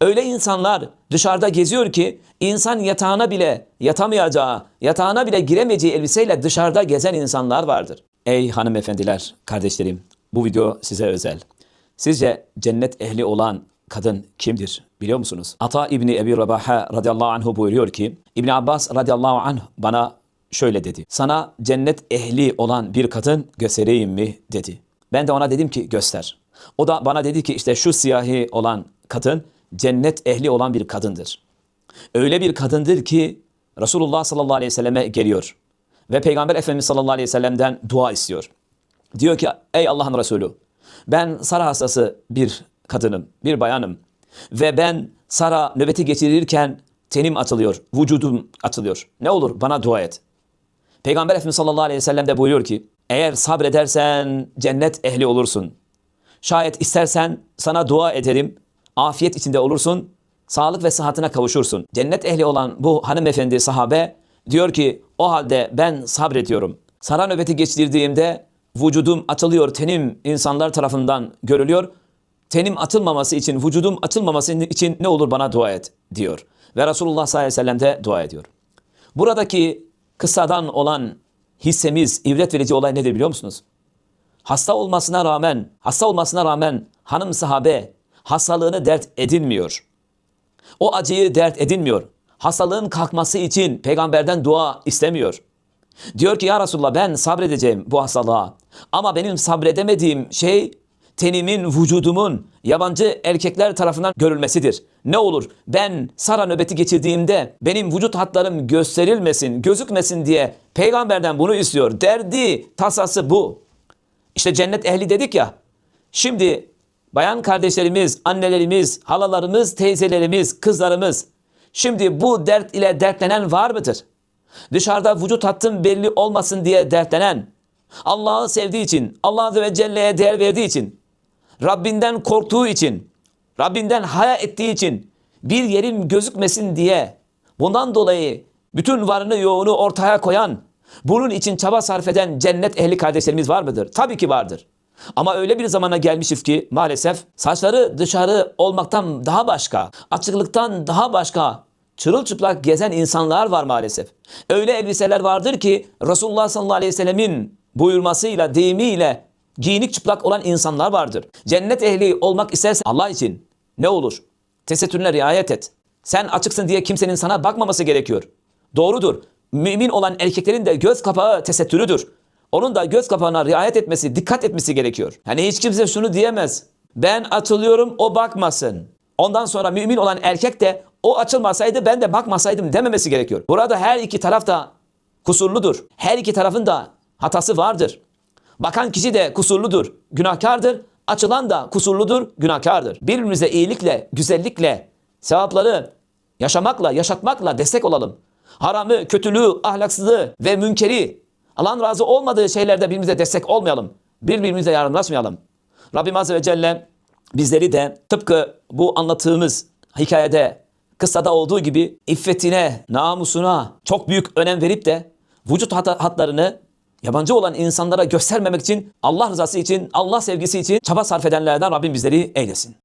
Öyle insanlar dışarıda geziyor ki insan yatağına bile yatamayacağı, yatağına bile giremeyeceği elbiseyle dışarıda gezen insanlar vardır. Ey hanımefendiler, kardeşlerim, bu video size özel. Sizce cennet ehli olan kadın kimdir biliyor musunuz? Ata İbni Ebi Rabaha radıyallahu anhu buyuruyor ki İbn Abbas radıyallahu anh bana şöyle dedi. Sana cennet ehli olan bir kadın göstereyim mi dedi. Ben de ona dedim ki göster. O da bana dedi ki işte şu siyahi olan kadın cennet ehli olan bir kadındır. Öyle bir kadındır ki Resulullah sallallahu aleyhi ve selleme geliyor. Ve Peygamber Efendimiz sallallahu aleyhi ve sellem'den dua istiyor. Diyor ki ey Allah'ın Resulü ben Sara hastası bir kadınım, bir bayanım. Ve ben Sara nöbeti geçirirken tenim atılıyor, vücudum atılıyor. Ne olur bana dua et. Peygamber Efendimiz sallallahu aleyhi ve sellem de buyuruyor ki eğer sabredersen cennet ehli olursun. Şayet istersen sana dua ederim, afiyet içinde olursun, sağlık ve sıhhatine kavuşursun. Cennet ehli olan bu hanımefendi sahabe diyor ki o halde ben sabrediyorum. Sara nöbeti geçirdiğimde vücudum atılıyor, tenim insanlar tarafından görülüyor. Tenim atılmaması için, vücudum atılmaması için ne olur bana dua et diyor. Ve Resulullah sallallahu aleyhi ve sellem de dua ediyor. Buradaki kıssadan olan hissemiz, ibret verici olay nedir biliyor musunuz? Hasta olmasına rağmen, hasta olmasına rağmen hanım sahabe hastalığını dert edinmiyor. O acıyı dert edinmiyor. Hastalığın kalkması için peygamberden dua istemiyor. Diyor ki ya Resulullah ben sabredeceğim bu hastalığa. Ama benim sabredemediğim şey tenimin, vücudumun yabancı erkekler tarafından görülmesidir. Ne olur ben Sara nöbeti geçirdiğimde benim vücut hatlarım gösterilmesin, gözükmesin diye peygamberden bunu istiyor. Derdi, tasası bu. İşte cennet ehli dedik ya. Şimdi bayan kardeşlerimiz, annelerimiz, halalarımız, teyzelerimiz, kızlarımız şimdi bu dert ile dertlenen var mıdır? Dışarıda vücut hattım belli olmasın diye dertlenen, Allah'ı sevdiği için, Allah Azze ve Celle'ye değer verdiği için, Rabbinden korktuğu için, Rabbinden haya ettiği için bir yerim gözükmesin diye bundan dolayı bütün varını yoğunu ortaya koyan, bunun için çaba sarf eden cennet ehli kardeşlerimiz var mıdır? Tabii ki vardır. Ama öyle bir zamana gelmişiz ki maalesef saçları dışarı olmaktan daha başka, açıklıktan daha başka çırılçıplak gezen insanlar var maalesef. Öyle elbiseler vardır ki Resulullah sallallahu aleyhi ve sellemin buyurmasıyla, deyimiyle giyinik çıplak olan insanlar vardır. Cennet ehli olmak istersen Allah için ne olur? Tesettürüne riayet et. Sen açıksın diye kimsenin sana bakmaması gerekiyor. Doğrudur. Mümin olan erkeklerin de göz kapağı tesettürüdür. Onun da göz kapağına riayet etmesi, dikkat etmesi gerekiyor. Yani hiç kimse şunu diyemez. Ben açılıyorum, o bakmasın. Ondan sonra mümin olan erkek de o açılmasaydı ben de bakmasaydım dememesi gerekiyor. Burada her iki taraf da kusurludur. Her iki tarafın da hatası vardır. Bakan kişi de kusurludur, günahkardır. Açılan da kusurludur, günahkardır. Birbirimize iyilikle, güzellikle, sevapları yaşamakla, yaşatmakla destek olalım. Haramı, kötülüğü, ahlaksızlığı ve münkeri, Allah'ın razı olmadığı şeylerde birbirimize destek olmayalım. Birbirimize yardımlaşmayalım. Rabbim Azze ve Celle bizleri de tıpkı bu anlattığımız hikayede, kıssada olduğu gibi iffetine, namusuna çok büyük önem verip de vücut hat- hatlarını yabancı olan insanlara göstermemek için Allah rızası için, Allah sevgisi için çaba sarf edenlerden Rabbim bizleri eylesin.